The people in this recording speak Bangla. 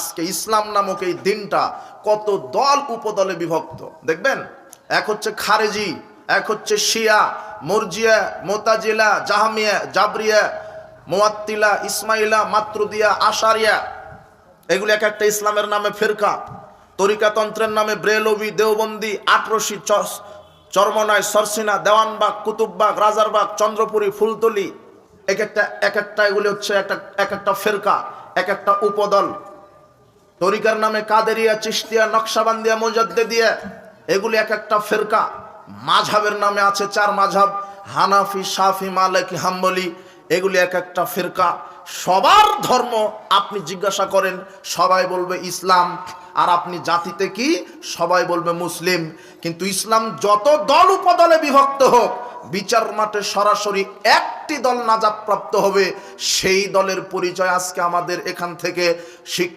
আজকে ইসলাম নামক এই দিনটা কত দল উপদলে বিভক্ত। দেখবেন? এক হচ্ছে খারেজি, এক হচ্ছে শিয়া, মর্জিয়া, মোতাজিলা, জাহামিয়া, জাবরিয়া, মোয়াত্তিলা, ইসমাইলা, মাতরুদিয়া, আশারিয়া। এগুলি এক একটা ইসলামের নামে ফেরকা। তরিকাতন্ত্রের নামে ব্রেলবি, দেওবন্দি, আটরশি চরমনায়, সরসিনা, দেওয়ানবাগ, কুতুববাগ, রাজারবাগ, চন্দ্রপুরী, ফুলতলি। এক একটা এক একটা এগুলি হচ্ছে একটা এক একটা ফেরকা, এক একটা উপদল। তরিকার নামে কাদেরিয়া চিস্তিয়া নকশাবান্দিয়া, মোজাদ্দেদিয়া, এগুলি এক একটা ফেরকা। মাঝাবের নামে আছে চার মাঝাব হানাফি সাফি মালিকি, হাম্বলি, এগুলি এক একটা ফেরকা। সবার ধর্ম আপনি জিজ্ঞাসা করেন, সবাই বলবে ইসলাম। আর আপনি জাতিতে কি? সবাই বলবে মুসলিম। কিন্তু ইসলাম যত দল উপদলে বিভক্ত হোক, বিচার মাঠে সরাসরি একটি দল নাজাদ প্রাপ্ত হবে। সেই দলের পরিচয় আজকে আমাদের এখান থেকে। শিখ